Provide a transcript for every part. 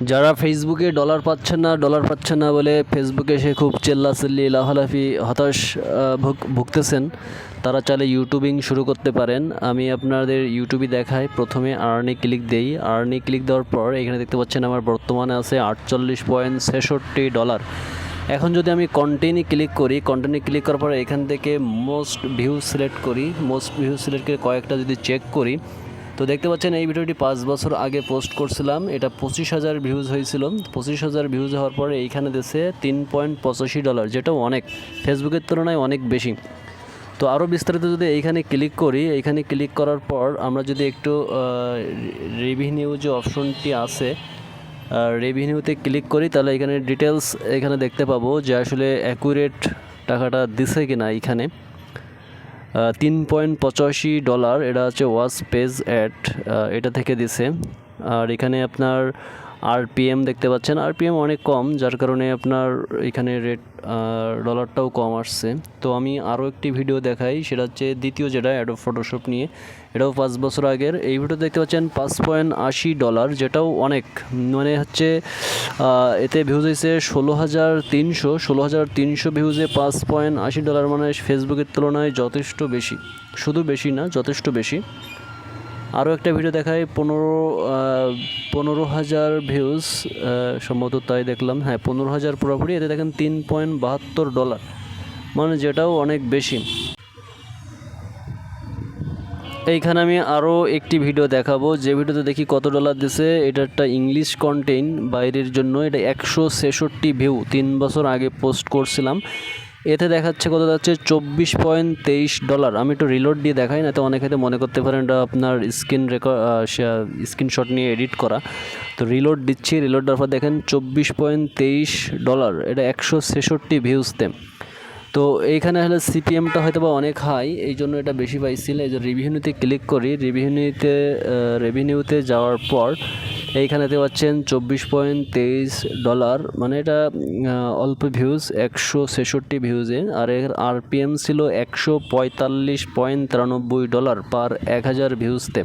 যারা ফেসবুকে ডলার পাচ্ছেন না ডলার পাচ্ছেন না বলে ফেসবুকে সে খুব চেল্লাচিল্লি, লাফালাফি, হতাশ ভুগ- ভুগতেছেন, তারা চাইলে ইউটিউবিং শুরু করতে পারেন। আমি আপনাদের ইউটিউবে দেখাই, প্রথমে আর্নি ক্লিক দেই। আর্নি ক্লিক দেওয়ার পর এখানে দেখতে পাচ্ছেন আমার বর্তমানে আছে আটচল্লিশ পয়েন্ট ছেষট্টি ডলার এখন যদি আমি কন্টেন্টে ক্লিক করি কন্টেন্টে ক্লিক করার পর এখান থেকে মোস্ট ভিউ সিলেক্ট করি। মোস্ট ভিউ সিলেক্ট করে কয়েকটা যদি চেক করি তো দেখতে পাচ্ছেন, এই ভিডিওটি পাঁচ বছর আগে পোস্ট করছিলাম। এটা পঁচিশ হাজার ভিউজ হয়েছিল। পঁচিশ হাজার ভিউজ হওয়ার পরে এইখানে দেশে তিন পয়েন্ট পঁচাশি ডলার যেটাও অনেক। ফেসবুকের তুলনায় অনেক বেশি। তো আরও বিস্তারিত যদি এইখানে ক্লিক করি, এইখানে ক্লিক করার পর আমরা যদি একটু রেভিনিউ যে অপশনটি আছে রেভিনিউতে ক্লিক করি, তাহলে এখানে ডিটেলস এখানে দেখতে পাবো যে আসলে অ্যাকুরেট টাকাটা দিছে কিনা এইখানে। তিন পয়েন্ট পঁচাশি ডলার এটা হচ্ছে ওয়াচ পেজ অ্যাড এটা থেকে দিছে। আর এখানে আপনার আরপিএম দেখতে পাচ্ছেন। আরপিএম অনেক কম, যার কারণে আপনার এখানে রেট ডলারটাও কম আসছে। তো আমি আরও একটি ভিডিও দেখাই, সেটা হচ্ছে দ্বিতীয় যেটা অ্যাডো ফটোশপ নিয়ে। এটাও পাঁচ বছর আগের। এই ভিডিও দেখতে পাচ্ছেন পাঁচ পয়েন্ট আশি ডলার যেটাও অনেক। মানে হচ্ছে এতে ভিউজ হয়েছে ষোলো হাজার তিনশো। ষোলো হাজার তিনশো ভিউজে পাঁচ পয়েন্ট আশি ডলার মানে ফেসবুকের তুলনায় যথেষ্ট বেশি। শুধু বেশি না, যথেষ্ট বেশি। আরও একটা ভিডিও দেখায় পনেরো পনেরো হাজার ভিউজ সম্ভবত তাই দেখলাম। হ্যাঁ পনেরো হাজার পুরোপুরি, এতে দেখেন তিন পয়েন্ট বাহাত্তর ডলার মানে যেটাও অনেক বেশি। এইখানে আমি আরও একটি ভিডিও দেখাবো। যে ভিডিওতে দেখি কত ডলার দিছে, এটা একটা ইংলিশ কন্টেন্ট বাইরের জন্য। এটা একশো ছেষট্টি ভিউ তিন বছর আগে পোস্ট করছিলাম। এতে দেখাচ্ছে কত যাচ্ছে? চব্বিশ পয়েন্ট তেইশ ডলার। আমি একটু রিলোড দিয়ে দেখাই না তো অনেক হয়তো মনে করতে পারেন এটা আপনার স্ক্রিন রেকর্ড স্ক্রিনশট নিয়ে এডিট করা। তো রিলোড দিচ্ছি রিলোড দেওয়ার পর দেখেন চব্বিশ পয়েন্ট তেইশ ডলার। এটা একশো ছেষট্টি ভিউজতে তো। এইখানে হলে সিপিএমটা হয়তো বা অনেক হাই এই জন্য এটা বেশি পাইছিল এই যে রিভিনিউতে ক্লিক করি রিভিনিউতে রেভিনিউতে যাওয়ার পর এইখানেতে পাচ্ছেন চব্বিশ পয়েন্ট তেইশ ডলার মানে এটা অল্প ভিউজ একশো ছেষট্টি ভিউজে আর এর আরপিএম ছিল একশো পঁয়তাল্লিশ পয়েন্ট তিরানব্বই ডলার পার এক হাজার ভিউজতে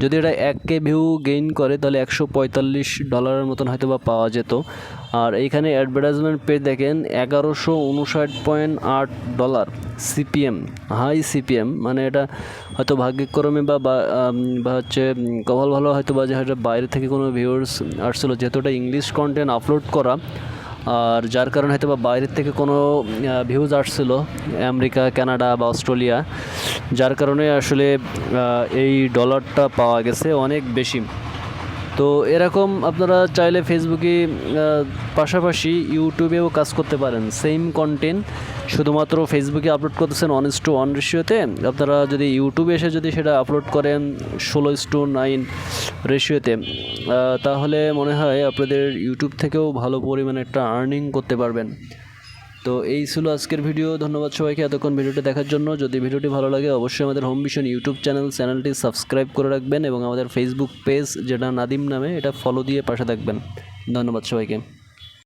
যদি এটা এক কে ভিউ গেইন করে, তাহলে একশো পঁয়তাল্লিশ ডলারের মতন হয়তো বা পাওয়া যেত। আর এইখানে অ্যাডভার্টাইজমেন্ট পেজ দেখেন এগারোশো উনষাট পয়েন্ট আট ডলার সিপিএম হাই সিপিএম মানে এটা হয়তো ভাগ্যক্রমে বা বা, হচ্ছে কভাল ভালো হয়তো বা যে হয়তো বাইরে থেকে কোনো ভিউয়ার্স আসছিল। যেহেতু এটা ইংলিশ কন্টেন্ট আপলোড করা আর যার কারণে হয়তো বা বাইরের থেকে কোনো ভিউজ আসছিল আমেরিকা কানাডা বা অস্ট্রেলিয়া যার কারণে আসলে এই ডলারটা পাওয়া গেছে অনেক বেশি। তো এরকম আপনারা চাইলে ফেসবুকে পাশাপাশি ইউটিউবেও কাজ করতে পারেন। সেম কন্টেন্ট শুধুমাত্র ফেসবুকে আপলোড করতেছেন ওয়ান ইস টু ওয়ান রেশিওতে আপনারা যদি ইউটিউবে এসে যদি সেটা আপলোড করেন ষোলো ইস টু নাইন রেশিওতে তাহলে মনে হয় আপনাদের ইউটিউব থেকেও ভালো পরিমাণে একটা আর্নিং করতে পারবেন। তো এই ছিল আজকের ভিডিও। ধন্যবাদ সবাইকে এতক্ষণ ভিডিওটি দেখার জন্য। যদি ভিডিওটি ভালো লাগে, অবশ্যই আমাদের হোম ভিশন ইউটিউব চ্যানেল চ্যানেলটি সাবস্ক্রাইব করে রাখবেন এবং আমাদের ফেসবুক পেজ যেটা নাদিম নামে, এটা ফলো দিয়ে পাশে থাকবেন। ধন্যবাদ সবাইকে।